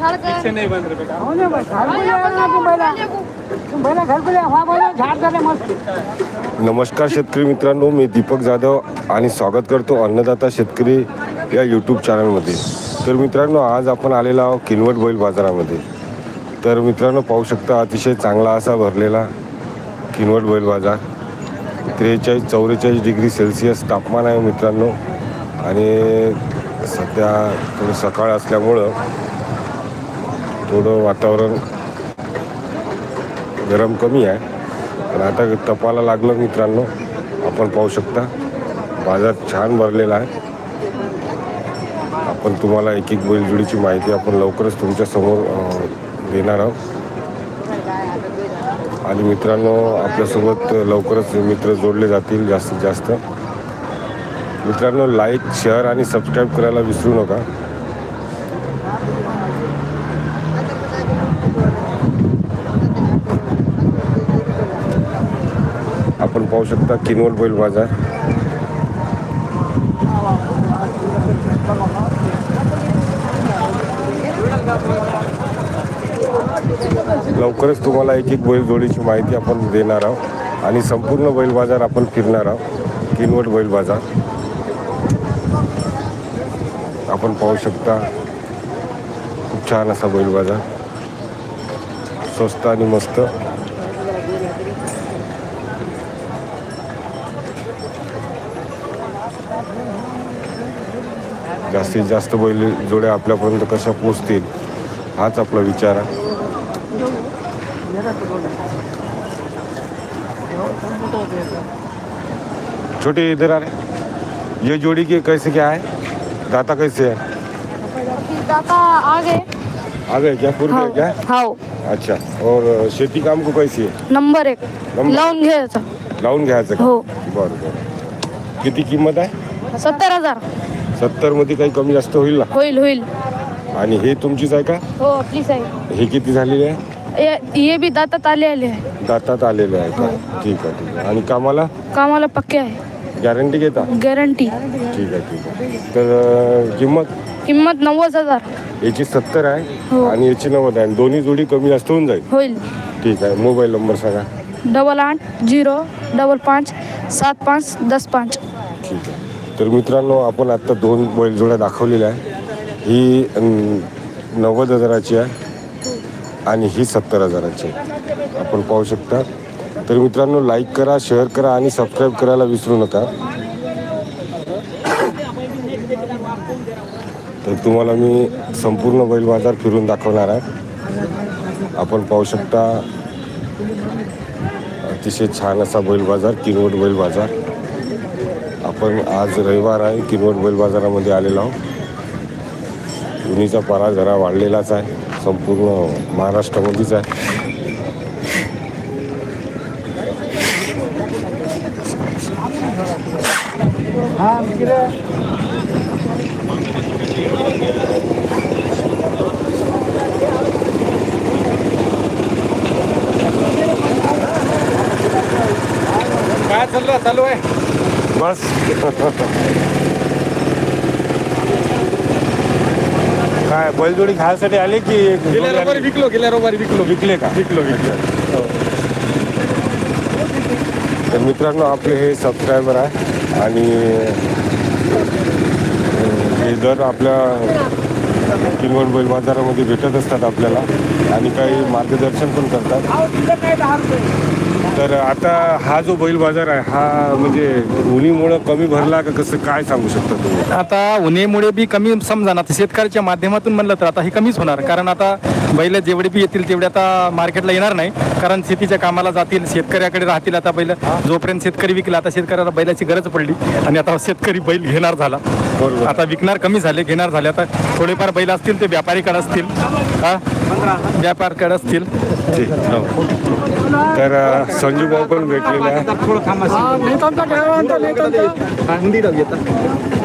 इससे नहीं बन रहे बेटा. होने बस घरकुले आहे ना तू बैला तू बैला घरकुले हा बैला झाड झाले मस्त. नमस्कार शेतकरी मित्रांनो मी दीपक जाधव आणि स्वागत करतो अन्नदाता शेतकरी या यूट्यूब चॅनलमध्ये तर मित्रांनो आज आपण आलेलो आहोत किनवट बैल बाजारामध्ये. तर मित्रांनो पाहू शकता अतिशय चांगला असा भरलेला किनवट बैल बाजार. त्रेचाळीस चौवेचाळीस डिग्री सेल्सिअस तापमान आहे मित्रांनो. आणि सध्या थोडं सकाळ असल्यामुळं थोडं वातावरण गरम कमी आहे. पण आता तपाला लागलं मित्रांनो आपण पाहू शकता. बाजार छान भरलेला आहे. आपण तुम्हाला एक एक बैलजोडीची माहिती आपण लवकरच तुमच्यासमोर देणार आहोत. आणि मित्रांनो आपल्यासोबत लवकरच मित्र जोडले जातील जास्तीत जास्त. मित्रांनो लाईक शेअर आणि सबस्क्राईब करायला विसरू नका. आपण पाहू शकता किनवट बैल बाजार. लवकरच तुम्हाला एक एक बैल जोडीची माहिती आपण देणार आहोत आणि संपूर्ण बैल बाजार आपण फिरणार आहोत. किनवट बैल बाजार. आपण पाहू शकता खूप छान असा बैल बाजार. स्वस्त आणि मस्त. जास्तीत जास्त बैल जोड्या आपल्यापर्यंत कशा पोचतील हाच आपला विचार आहे. छोटे इधर आ रहे ये जोड़ी के कैसे क्या है? दाता कैसे है? दाता आ गए आ गए क्या पूर्व है क्या? हाव। अच्छा और शेती काम को कैसी आहे नंबर एक लावून घ्यायचा। लावून घ्यायचं हो. बरं बरं. किती किंमत आहे? सत्तर हजार. सत्तरमध्ये काही कमी जास्त होईल ना? होईल होईल. आणि हे तुमचीच आहे का? हो प्लीज आहे. हे किती झालेले आहे? ये- ये भी दातात आले आले आहे. दातात आलेले आहे का? ठीक आहे ठीक आहे. आणि कामाला? कामाला पक्के आहे. गॅरंटी घेता? गॅरंटी. ठीक आहे ठीक आहे. तर अं, किंमत? किंमत नव्वद हजार. याची सत्तर आहे हो. आणि याची नव्वद आहे. दोन्ही जोडी कमी जास्त होऊन जाईल? होईल. ठीक आहे. मोबाईल नंबर सांगा. डबल आठ झिरो डबल पाच सात पाच दस पाच. ठीक आहे. तर मित्रांनो आपण आत्ता दोन बैलजोड्या दाखवलेल्या आहे ही नव्वद हजाराची आहे आणि ही सत्तर हजाराची आहे. आपण पाहू शकता. तर मित्रांनो लाईक करा शेअर करा आणि सबस्क्राईब करायला विसरू नका. तर तुम्हाला मी संपूर्ण बैल बाजार फिरून दाखवणार आहे. आपण पाहू शकता अतिशय छान असा बैल बाजार किनवट बैल बाजार. आपण आज रविवार आहे किनवट बैल बाजारामध्ये आलेलो आहोत. उन्हीचा पारा जरा वाढलेलाच आहे संपूर्ण महाराष्ट्रामध्येच आहे. काय चाललं? चालू आहे. बस काय बैलजोडी खायसाठी आले की गेल्या रविवारी विकलो गेल्या रविवारी विकलो. विकले का? विकलो विकलो. तर मित्रांनो आपले हे सबस्क्रायबर आहे आणि हे दर आपल्या किनवट बैल बाजारामध्ये भेटत असतात आपल्याला आणि काही मार्गदर्शन पण करतात. तर आता हा जो बैल बाजार आहे हा म्हणजे उन्हीमुळं कमी भरला का कसं काय सांगू शकता तुम्ही? आता उन्हेमुळे बी कमी समजा ना आता शेतकऱ्याच्या माध्यमातून म्हणलं तर आता हे कमीच होणार. कारण आता बैल जेवढे बी येतील तेवढे आता मार्केटला येणार नाही. कारण शेतीच्या कामाला जातील शेतकऱ्याकडे राहतील आता बैल. जोपर्यंत शेतकरी विकला आता शेतकऱ्याला बैलाची गरज पडली. आणि आता शेतकरी बैल घेणार झाला. बरोबर. आता विकणार कमी झाले घेणार झाले. आता थोडेफार बैल असतील ते व्यापारीकडे असतील. हा? व्यापारकडे असतील. हो. तर संजू भाऊ पण भेटलेले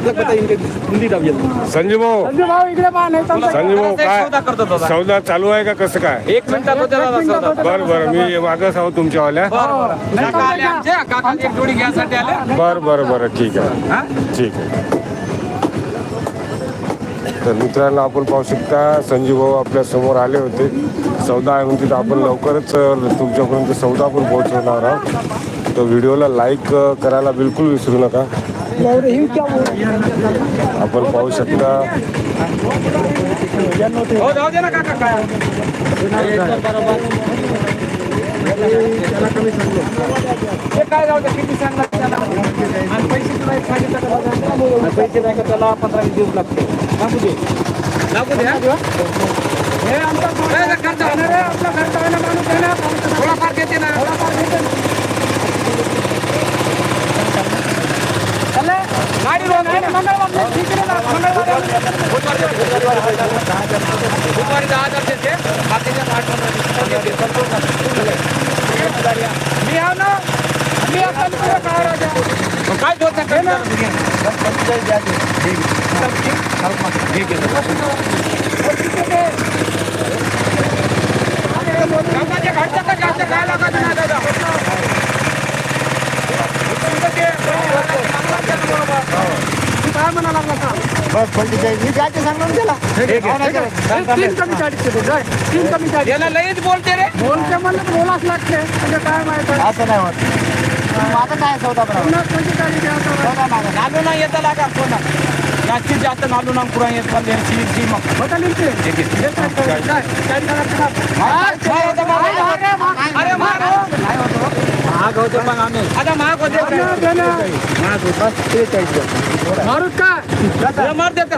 आहे हा नाही तुमचा ड्रायव्हर नाही तुमचा हिंदी डाव येतात आपल्याला पता हिंदी डाव येतात संजू भाऊ. संजू भाऊ इकडे पहा नाही तुमचा संजू भाऊ काय सौदा चालू आहे का कसं काय? एक मिनिटात होते दादा सौदा. बरं बरं मी मागच आहो तुमच्यावाल्या. काका आले आमचे? काका एक जोडी घ्यायसाठी आले? बरं बरं बरं ठीक आहे. हा? ठीक आहे. तर मित्रांनो आपण पाहू शकता संजीव भाऊ आपल्यासमोर आले होते. सौदा आहे म्हणते तर आपण लवकरच अ, तुमच्यापर्यंत सौदा पण पोहोचवणार आहोत. तर व्हिडिओला लाईक करायला बिलकुल विसरू नका. आपण पाहू शकता. हो जाऊ दे ना काय काय जाऊ किती आणि पैसे पैसे नाही का त्याला पंधरा वीस दिवस लागते लागू दे लागू दे हे आमचा खर्च आहे. आपला खर्च माणूस आहे ना थोडाफार देते ना थोडाफार देते ना. चला, गाडी रोज आहे ना मंगळवार ठीक आहे ना मंगळवार दुपारी दहा हजार देते बाकीच्या आठ पंधरा देते. मी आव ना मी आता तुला काय राजा मग काय दोन काय ना कामाच्या घरच्या का जास्त काय लागत नाही दादा लागला का बस पंचेचाळीस मी काय ते सांगणार त्याला तीन कमी चाळीस तीन कमी चाळीस याला लईच बोलते रे. बोलते म्हणलं तर बोलाच लागते. म्हणजे काय माहिती असं नाही होत. माझं काय सौदा बरोबर पुन्हा पंचेचाळीस द्यायचं. नालू ना येतं लागा पुन्हा जास्तीत जास्त नालू ना पुरा येत पण सी मग. होता अरे महाग होते पण आम्ही. आता महाग होते मारूत का? मार देत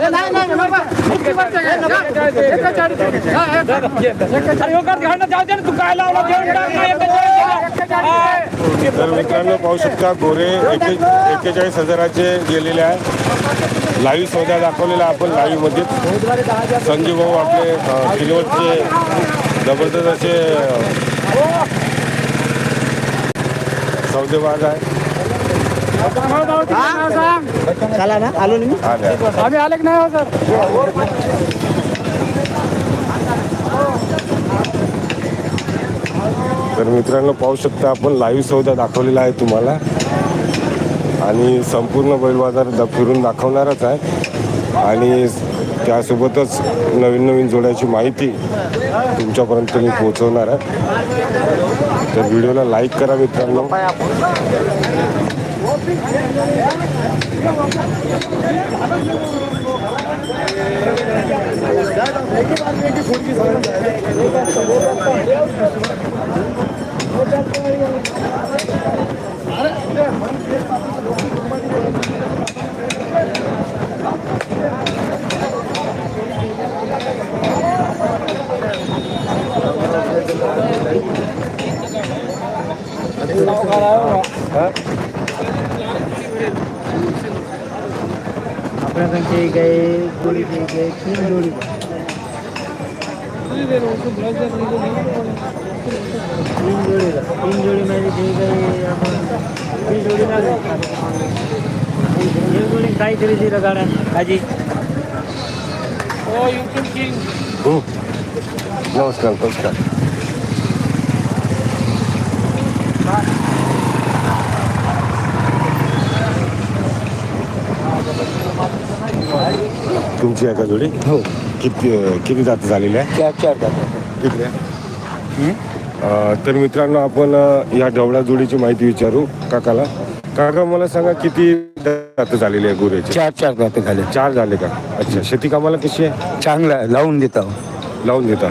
जाऊ दे ना तू काय लावला तर मित्रांनो पाहू शकता गोरे एके एक्केचाळीस हजाराचे गेलेले आहे. लाईव्ह सौदा दाखवलेला आपण लाईव्हमध्ये संजीव भाऊ आपले अ, किलोवरचे जबरदस्त असे अ, सौदेबाज आहे. चला ना आलो ना मी. आले आहे. आम्ही आले की नाही हो सर? तर मित्रांनो पाहू शकता आपण लाईव्ह सौदा दाखवलेला आहे तुम्हाला. आणि संपूर्ण बैल बाजार द- फिरून दाखवणारच आहे. आणि त्यासोबतच नवीन नवीन जोड्याची माहिती तुमच्यापर्यंत मी पोहोचवणार आहे. तर व्हिडिओला लाईक करा मित्रांनो. आपल्याकडे काही जोडी काही तीन जोडी तीन जोडी तीन जोडी मध्ये ते काही तीन जोडी लागेल एक जोडी काय गाड्या आजी नमस्कार नमस्कार. तुमची आहे का जोडी? हो. किती किती जाती झालेली आहे? चार चार आहे अं, तर मित्रांनो आपण या ढवळा जोडीची माहिती विचारू काकाला. काका मला सांगा किती जात झालेली आहे गोऱ्याची चार चार जाते खाली चार झाले का? अच्छा शेती कामाला कशी आहे? चांगलं आहे लावून देतो. लावून देता.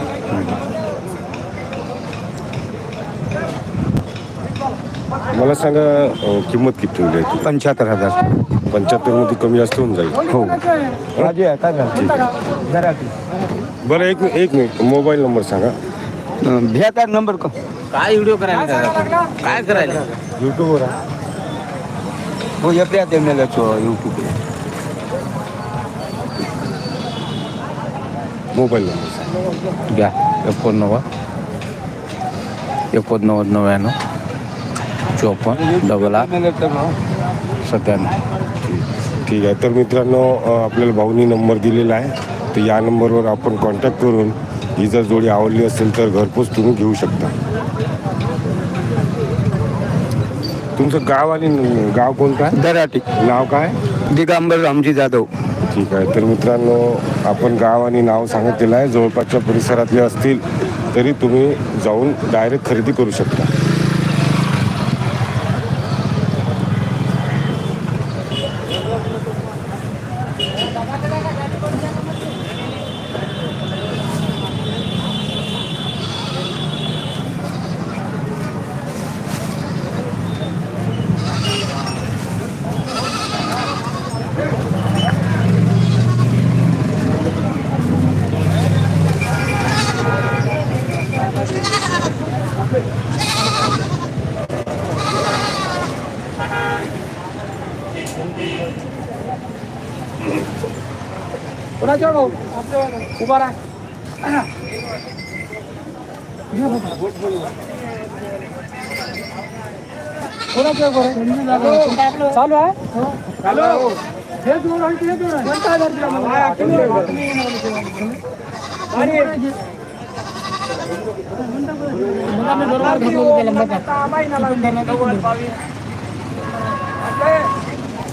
मला सांगा अं, किंमत किती ठेवली आहे ती? पंच्याहत्तर हजार. पंच्याहत्तरमध्ये कमी जास्त होऊन जाईल. हो. राजू आहे काय झालं जरा बरं एक एक मिनिट. मोबाईल नंबर सांगा. भ्याचा नंबर का काय व्हिडिओ करायला काय करायला? युट्यूबवर हो एप्रिया देवनेला यूट्यूब मोबाईल नंबर सांगा. घ्या एकोणनव्वद. एकोणनव्वद नव्याण्णव. चोपन्न डबल आठ सत्त्याण्णव ठीक आहे. तर मित्रांनो आपल्याला भाऊनी नंबर दिलेला आहे. तर या नंबरवर आपण कॉन्टॅक्ट करून ही जर जोडी आवडली असेल तर घरपोच तुम्ही घेऊ शकता. तुमचं गाव आणि गाव कोणतं आहे? दराटी. नाव काय? दिगंबर रामजी जाधव. ठीक आहे. तर मित्रांनो आपण गाव आणि नाव सांगितलेलं आहे. जवळपासच्या परिसरातले असतील तरी तुम्ही जाऊन डायरेक्ट खरेदी करू शकता. कोणाच्या भाऊ? उभा राहा. कोणाच्या चालू आहे? हॅलो हे जोड आहे जोड. आहे बरोबर घेतलं गेलं बघा. आता महिन्याला नव्वद, बावीस.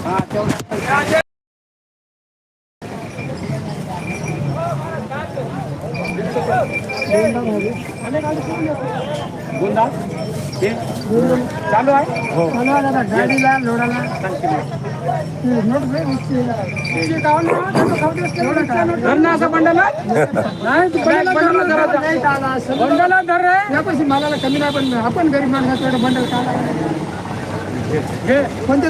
हा, तेवढं. गोंदा? हे? चालू आहे? हो. गाडीला लोडाला. धरणं असं बंडल बंडल धर यापाशी मालाला कमी नाही पण आपण गरीब बंडल कोणते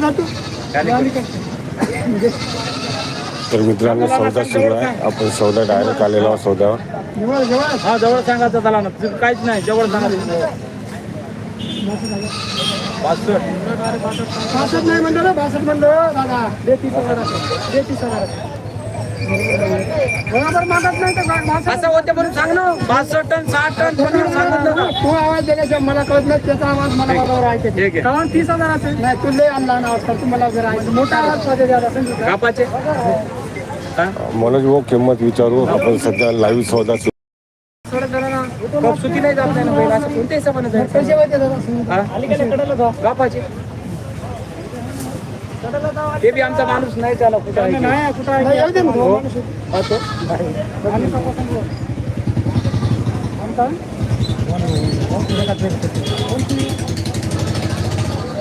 तर मित्रांनो सौदा सुरू आहे. आपण सौदा डायरेक्ट आलेलो सौद्यावर. जवळ जवळ. हा जवळ सांगायचं त्याला ना. तिथं काहीच नाही जवळ सांगायचं पासष्ट बासष्ट. नाही म्हणलं ना बासष्ट म्हणलं. दादा हजार हजार बरोबर मागत नाही तर बा- बासष्ट. असं होते म्हणून सांग ना. बासष्ट टन साठ टन पन्नास सांगितलं ना. तू आवाज दिल्याशिवाय मला कळत नाही त्याचा आवाज मला बरोबर ऐकत ठीक आहे. कारण तीस हजार असेल? नाही तू लय आणला ना आवाज तू मला जर ऐक मोठा आवाजमध्ये द्यायला का? कापाचे. मनोज भाऊ किंमत विचारू आपण सध्या लाईव्ह सौदा सुती नाही जात नाही ना असं कोणत्या हिशोबाने ते बी आमचा माणूस नाही त्याला कुठं आहे ते.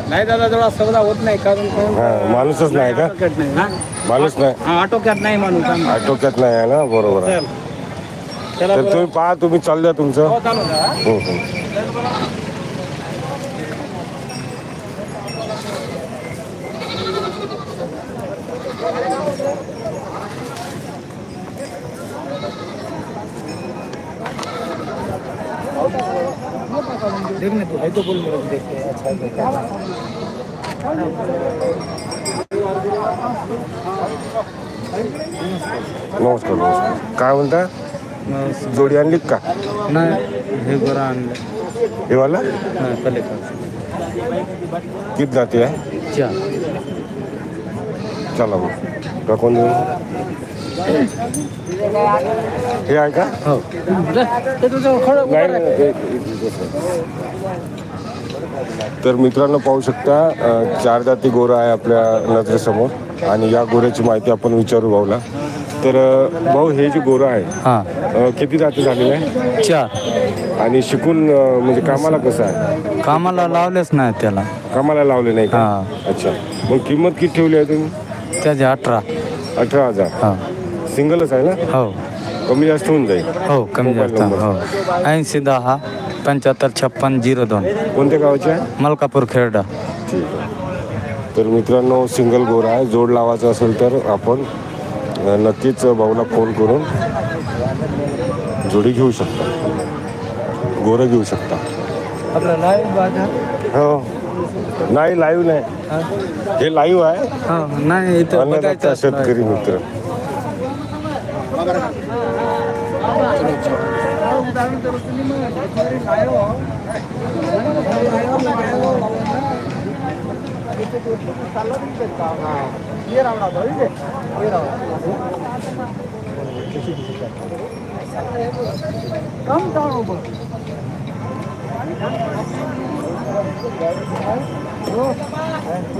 नाही दादा जवळ सौदा होत नाही कारण हा, माणूसच नाही का आटोक्यात नाही हा? माणूस नाही हा, आटोक्यात नाही माणूस. आटोक्यात नाही आहे ना बरोबर आहे चल. त्याला तर तुम्ही पहा तुम्ही चालू द्या तुमचं हो, चालू द्या, हा? हो हो देख ना तू है तो बोल मेरे को देख के, अच्छा है तो। नमस्कार नमस्कार. काय म्हणता? जोडी आणली का? नाही हे बरं आणलं. हे वाला? नाही पलीकडे किती जाती आहे? चार. चला मग टाकून देऊ? हे आहे का? हो. तर मित्रांनो पाहू शकता चार जाती गोरा आहे आपल्या नजरेसमोर आणि या गोऱ्याची माहिती आपण विचारू भाऊला. तर भाऊ हे जे गोरं आहे हां. अ, किती जाती झालेले आहे? चार. आणि शिकून अ, म्हणजे कामाला कसं आहे? कामाला लावलेच नाही त्याला. कामाला लावले नाही का? हा. अच्छा. मग किंमत किती ठेवली आहे तुम्ही? त्याचे अठरा. अठरा हजार. हो. सिंगलच आहे ना? हो. कमी जास्त होऊन जाईल. हो कमी जास्त. हो. ऐंशी दहा पंच्याहत्तर छप्पन झिरो दोन. कोणत्या गावाचे आहे? मलकापूर खेरडा. ठीक आहे. तर मित्रांनो सिंगल गोरा आहे. जोड लावायचा असेल तर आपण अ, नक्कीच भाऊला फोन करून जोडी घेऊ शकता. गोरं घेऊ शकता. आपला लाईव्ह बाजार हो. नाही लाईव्ह नाही. हे. लाईव्ह आहे. हो नाही इथं अन्नदाता बघायचं शेतकरी मित्र. 다음 다른 데로 저리 가요.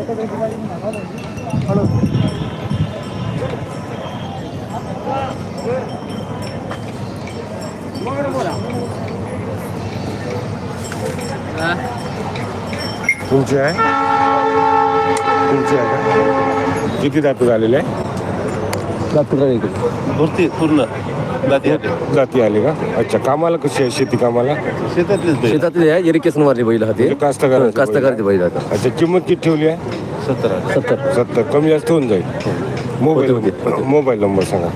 가요, 걸린다. तुमची आहे तुमची आहे का किती दात झालेले आहे भरती पूर्ण जाती जाती आले का अच्छा कामाला कशी आहे शेती कामाला शेतातलीच बैल शेतातले आहे इरिगेशन वाले बैल हा ते म्हणजे कास्तकाराचे कास्तकारचे बैल आता अच्छा किंमत किती ठेवली आहे सत्तर सत्तर सत्तर कमी जास्त होऊन जाईल मोबाईल होते, होते. मोबाईल नंबर सांगा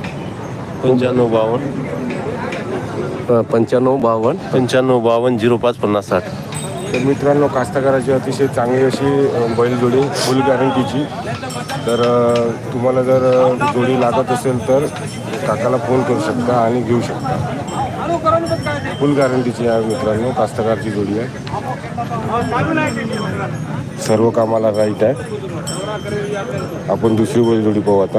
पंच्याण्णव बावन्न पंच्याण्णव बावन्न पंच्याण्णव बावन्न झिरो पाच पन्नास साठ तर मित्रांनो कास्तकाराची अतिशय चांगली अशी बैलजोडी फुल गॅरंटीची तर तुम्हाला जर जोडी लागत असेल तर काकाला फोन करू शकता आणि घेऊ शकता. फुल गॅरंटीची आहे मित्रांनो कास्तकारची जोडी आहे. सर्व कामाला राईट आहे. आपण दुसरी बैलजोडी पाहू आता.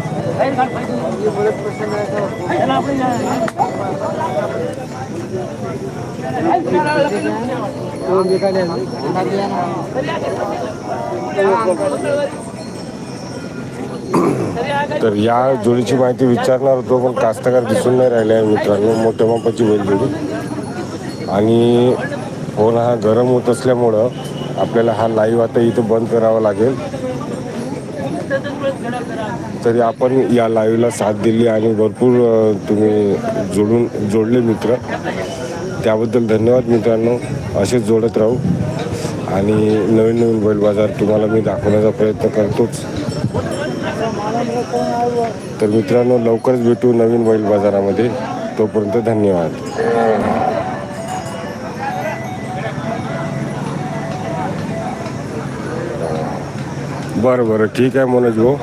तर या जोडीची माहिती विचारणार होतो पण कास्तकार दिसून नाही राहिले आहे मित्रांनो. मोठ्या मापाची बैलजोडी आणि हो फोन हा गरम होत असल्यामुळं आपल्याला हा लाईव्ह आता इथं बंद करावा लागेल. तरी आपण या लाईव्हला साथ दिली आणि भरपूर तुम्ही जोडून जोडले मित्र. त्याबद्दल धन्यवाद मित्रांनो. असेच जोडत राहू. आणि नवीन नवीन बैल बाजार तुम्हाला मी दाखवण्याचा प्रयत्न करतोच. तर मित्रांनो लवकरच भेटू नवीन बैल बाजारामध्ये. तोपर्यंत धन्यवाद. बरं बरं. ठीक आहे मनोज भाऊ.